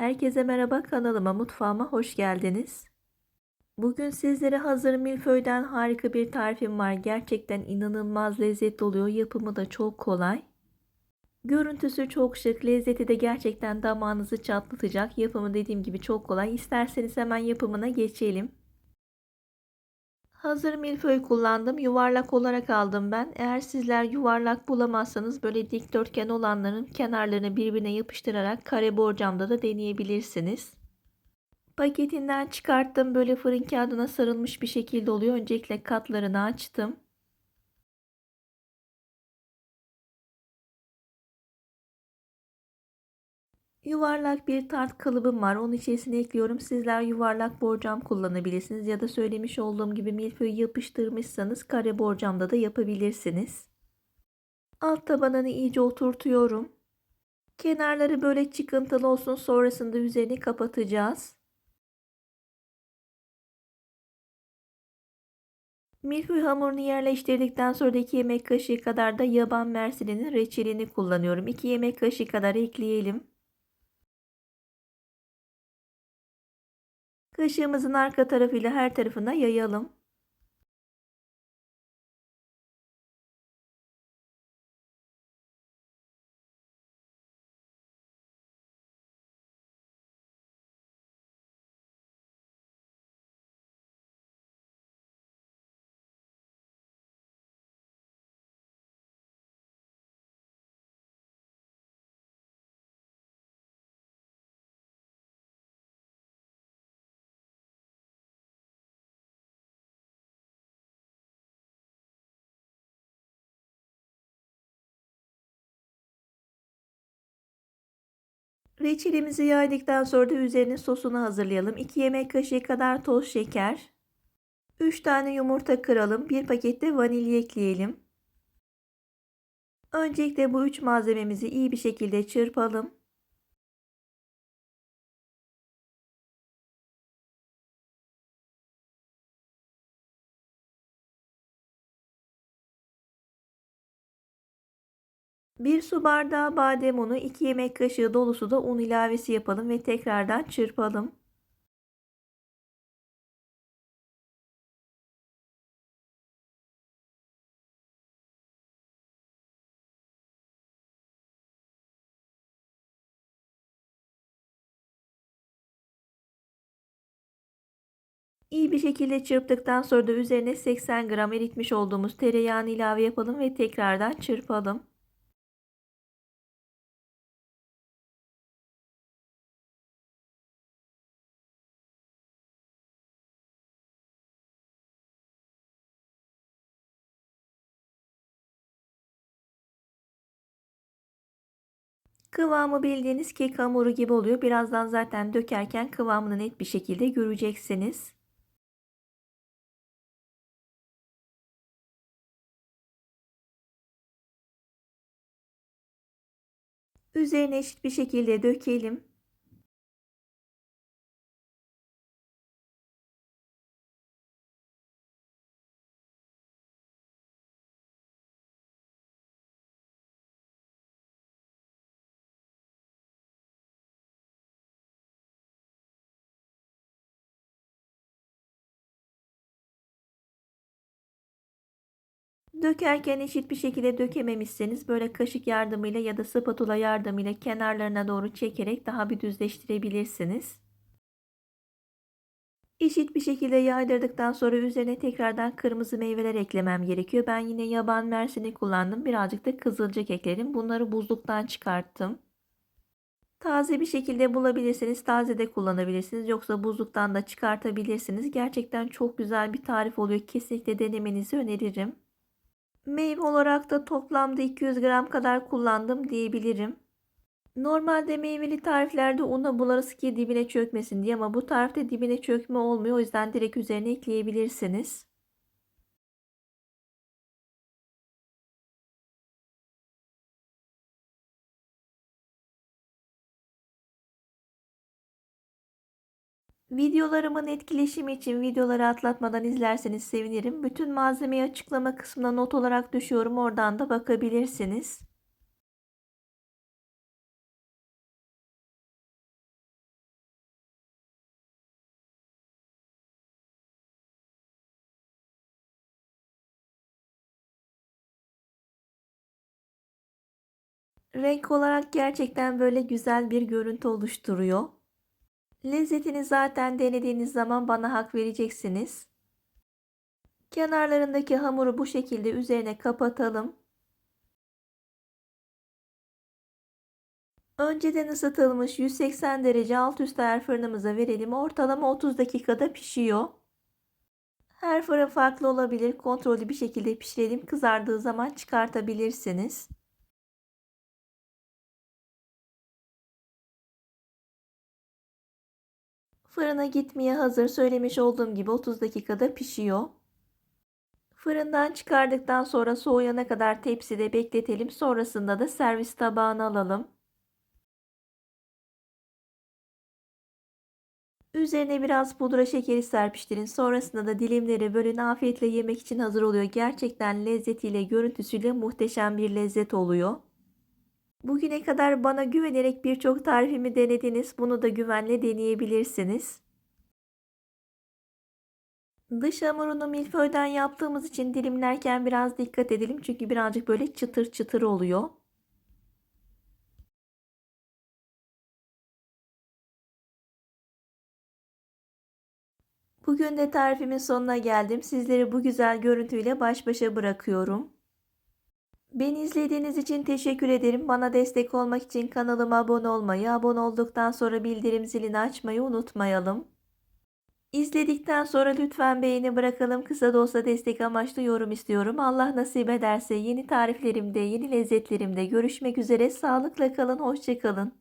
Herkese merhaba kanalıma mutfağıma hoş geldiniz. Bugün sizlere hazır milföyden harika bir tarifim var. Gerçekten inanılmaz lezzetli oluyor. Yapımı da çok kolay. Görüntüsü çok şık, lezzeti de gerçekten damağınızı çatlatacak. Yapımı dediğim gibi çok kolay. İsterseniz hemen yapımına geçelim. Hazır milföy kullandım. Yuvarlak olarak aldım ben. Eğer sizler yuvarlak bulamazsanız böyle dikdörtgen olanların kenarlarını birbirine yapıştırarak kare borcamda da deneyebilirsiniz. Paketinden çıkarttım. Böyle fırın kağıdına sarılmış bir şekilde oluyor. Öncelikle katlarını açtım. Yuvarlak bir tart kalıbım var. Onun içerisine ekliyorum. Sizler yuvarlak borcam kullanabilirsiniz. Ya da söylemiş olduğum gibi milföyü yapıştırmışsanız kare borcamda da yapabilirsiniz. Alt tabanını iyice oturtuyorum. Kenarları böyle çıkıntılı olsun. Sonrasında üzerini kapatacağız. Milföy hamurunu yerleştirdikten sonra 2 yemek kaşığı kadar da yaban mersininin reçelini kullanıyorum. 2 yemek kaşığı kadar ekleyelim. Kaşığımızın arka tarafıyla her tarafına yayalım. Reçelimizi yaydıktan sonra da üzerine sosunu hazırlayalım. 2 yemek kaşığı kadar toz şeker. 3 tane yumurta kıralım. 1 paket de vanilya ekleyelim. Öncelikle bu 3 malzememizi iyi bir şekilde çırpalım. Bir su bardağı badem unu, 2 yemek kaşığı dolusu da un ilavesi yapalım ve tekrardan çırpalım. İyi bir şekilde çırptıktan sonra da üzerine 80 gram eritmiş olduğumuz tereyağını ilave yapalım ve tekrardan çırpalım. Kıvamı bildiğiniz kek hamuru gibi oluyor. Birazdan zaten dökerken kıvamını net bir şekilde göreceksiniz. Üzerine eşit bir şekilde dökelim. Dökerken eşit bir şekilde dökememişseniz böyle kaşık yardımıyla ya da spatula yardımıyla kenarlarına doğru çekerek daha bir düzleştirebilirsiniz. Eşit bir şekilde yaydırdıktan sonra üzerine tekrardan kırmızı meyveler eklemem gerekiyor. Ben yine yaban mersini kullandım. Birazcık da kızılcık ekledim. Bunları buzluktan çıkarttım. Taze bir şekilde bulabilirsiniz. Taze de kullanabilirsiniz. Yoksa buzluktan da çıkartabilirsiniz. Gerçekten çok güzel bir tarif oluyor. Kesinlikle denemenizi öneririm. Meyve olarak da toplamda 200 gram kadar kullandım diyebilirim. Normalde meyveli tariflerde una bularız ki dibine çökmesin diye ama bu tarifte dibine çökme olmuyor. O yüzden direkt üzerine ekleyebilirsiniz. Videolarımın etkileşimi için videoları atlatmadan izlerseniz sevinirim. Bütün malzemeyi açıklama kısmına not olarak düşüyorum. Oradan da bakabilirsiniz. Renk olarak gerçekten böyle güzel bir görüntü oluşturuyor. Lezzetini zaten denediğiniz zaman bana hak vereceksiniz. Kenarlarındaki hamuru bu şekilde üzerine kapatalım. Önceden ısıtılmış 180 derece alt üst ayar fırınımıza verelim. Ortalama 30 dakikada pişiyor. Her fırın farklı olabilir. Kontrollü bir şekilde pişirelim. Kızardığı zaman çıkartabilirsiniz. Fırına gitmeye hazır. Söylemiş olduğum gibi 30 dakikada pişiyor. Fırından çıkardıktan sonra soğuyana kadar tepside bekletelim. Sonrasında da servis tabağına alalım. Üzerine biraz pudra şekeri serpiştirin. Sonrasında da dilimleri bölün. Afiyetle yemek için hazır oluyor. Gerçekten lezzetiyle, görüntüsüyle muhteşem bir lezzet oluyor. Bugüne kadar bana güvenerek birçok tarifimi denediniz. Bunu da güvenle deneyebilirsiniz. Dış hamurunu milföyden yaptığımız için dilimlerken biraz dikkat edelim. Çünkü birazcık böyle çıtır çıtır oluyor. Bugün de tarifimin sonuna geldim. Sizleri bu güzel görüntüyle baş başa bırakıyorum. Beni izlediğiniz için teşekkür ederim. Bana destek olmak için kanalıma abone olmayı, abone olduktan sonra bildirim zilini açmayı unutmayalım. İzledikten sonra lütfen beğeni bırakalım. Kısa da olsa destek amaçlı yorum istiyorum. Allah nasip ederse yeni tariflerimde, yeni lezzetlerimde görüşmek üzere. Sağlıkla kalın, hoşçakalın.